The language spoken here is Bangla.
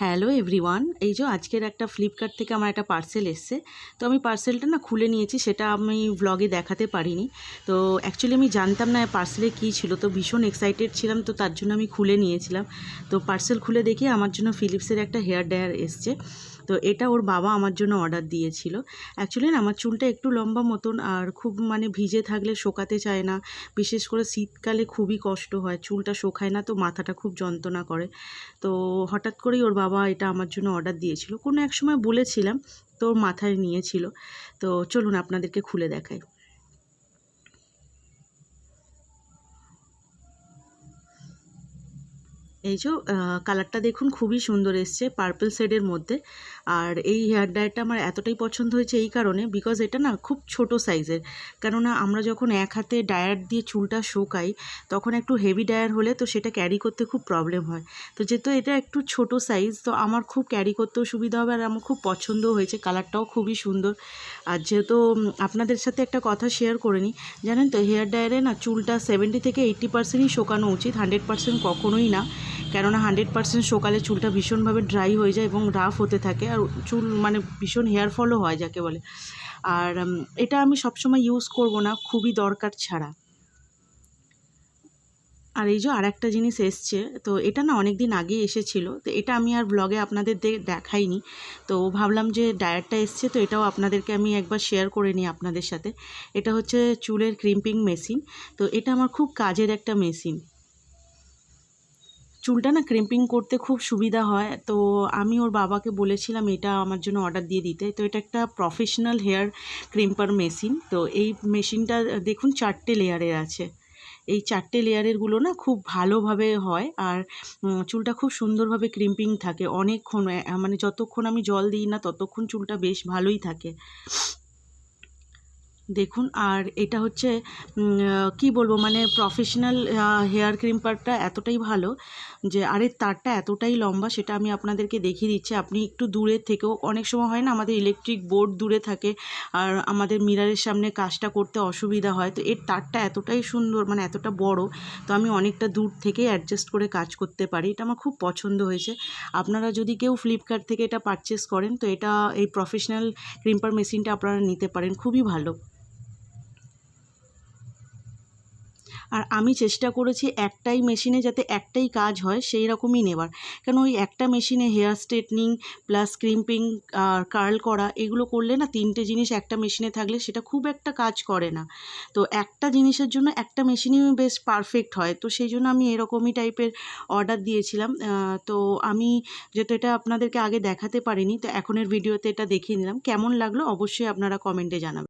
হ্যালো এভরিওয়ান, এই যে আজকের একটা ফ্লিপকার্ট থেকে আমার একটা পার্সেল এসছে। তো আমি পার্সেলটা না খুলে নিয়েছি, সেটা আমি ব্লগে দেখাতে পারিনি। তো অ্যাকচুয়ালি আমি জানতাম না পার্সেলে কী ছিল, তো ভীষণ এক্সাইটেড ছিলাম, তো তার জন্য আমি খুলে নিয়েছিলাম। তো পার্সেল খুলে দেখি আমার জন্য ফিলিপসের একটা হেয়ার ড্রায়ার এসছে। তো এটা ওর বাবা আমার জন্য অর্ডার দিয়েছিল। অ্যাকচুয়ালি না, আমার চুলটা একটু লম্বা মতন আর খুব মানে ভিজে থাকলে শোকাতে চায় না। বিশেষ করে শীতকালে খুবই কষ্ট হয়, চুলটা শোকায় না তো মাথাটা খুব যন্ত্রণা করে। তো হঠাৎ করেই ওর বাবা এটা আমার জন্য অর্ডার দিয়েছিল। কোনো এক সময় বলেছিলাম, তো ওর মাথায় নিয়েছিল। তো চলুন আপনাদেরকে খুলে দেখাই। এই যে কালারটা দেখুন খুবই সুন্দর এসছে পার্পল শেডের মধ্যে। আর এই হেয়ার ড্রায়ারটা আমার এতটাই পছন্দ হয়েছে এই কারণে বিকজ এটা না খুব ছোট সাইজের কেননা আমরা যখন এক হাতে ডায়ার দিয়ে চুলটা শোকাই, তখন একটু হেভি ডায়ার হলে তো সেটা ক্যারি করতে খুব প্রবলেম হয়। তো যেহেতু এটা একটু ছোট সাইজ তো আমার খুব ক্যারি করতেও সুবিধা হবে আর আমার খুব পছন্দও হয়েছে। কালারটাও খুবই সুন্দর। আর যেহেতু আপনাদের সাথে একটা কথা শেয়ার করে নিই, জানেন তো হেয়ার ড্রায়ারে না চুলটা সেভেন্টি থেকে এইট্টি পার্সেন্টই শোকানো উচিত হান্ড্রেড পার্সেন্ট কখনোই না। কেননা হান্ড্রেড পার্সেন্ট সকালে চুলটা ভীষণভাবে ড্রাই হয়ে যায় এবং রাফ হতে থাকে আর চুল মানে ভীষণ হেয়ার ফলও হয় যাকে বলে। আর এটা আমি সবসময় ইউজ করব না, খুবই দরকার ছাড়া। আর এই যে আর একটা জিনিস এসছে, তো এটা না অনেক দিন আগেই এসেছিল, তো এটা আমি আর ব্লগে আপনাদের দেখাইনি। তো ভাবলাম যে ডায়ারটা এসছে, তো এটাও আপনাদেরকে আমি একবার শেয়ার করে নিই আপনাদের সাথে। এটা হচ্ছে চুলের ক্রিম্পিং মেশিন তো এটা আমার খুব কাজের একটা মেশিন চুলটা না ক্রিম্পিং করতে খুব সুবিধা হয়। তো আমি ওর বাবাকে বলেছিলাম, এটা আমার জন্য অর্ডার দিয়ে দিতে। তো এটা একটা প্রফেশনাল হেয়ার ক্রিম্পার মেশিন তো এই মেশিনটা দেখুন, চারটে লেয়ারের আছে। এই চারটে লেয়ারেরগুলো না খুব ভালোভাবে হয় আর চুলটা খুব সুন্দরভাবে ক্রিম্পিং থাকে। অনেকক্ষণ মানে যতক্ষণ আমি জল দিই না, ততক্ষণ চুলটা বেশ ভালোই থাকে। দেখুন, আর এটা হচ্ছে কি বলব মানে প্রফেশনাল হেয়ার ক্রিম ক্রিম্পারটা এতটাই ভালো যে, আরে তারটা এতটাই লম্বা সেটা আমি আপনাদেরকে দেখিয়ে দিচ্ছি। আপনি একটু দূরে থেকেও, অনেক সময় হয় না, আমাদের ইলেকট্রিক বোর্ড দূরে থাকে আর আমাদের মিরারের সামনে কাজটা করতে অসুবিধা হয়। তো এর তারটা এতটাই সুন্দর মানে এতটা বড়, তো আমি অনেকটা দূর থেকেই অ্যাডজাস্ট করে কাজ করতে পারি। এটা আমার খুব পছন্দ হয়েছে। আপনারা যদি কেউ ফ্লিপকার্ট থেকে এটা পারচেস করেন, তো এটা এই প্রফেশনাল ক্রিম্পার মেশিনটা আপনারা নিতে পারেন। খুবই ভালো। আর আমি চেষ্টা করেছি একটাই মেশিনে যাতে একটাই কাজ হয়, সেই রকমই নেবার। কেন ওই একটা মেশিনে হেয়ার স্ট্রেটনিং প্লাস ক্রিম্পিং আর কার্ল করা, এগুলো করলে না তিনটে জিনিস একটা মেশিনে থাকলে সেটা খুব একটা কাজ করে না। তো একটা জিনিসের জন্য একটা মেশিনই বেশ পারফেক্ট হয়। তো সেই জন্য আমি এরকমই টাইপের অর্ডার দিয়েছিলাম। তো আমি যেহেতু এটা আপনাদেরকে আগে দেখাতে পারিনি, তো এখনের ভিডিওতে এটা দেখিয়ে নিলাম কেমন লাগল অবশ্যই আপনারা কমেন্টে জানাবেন।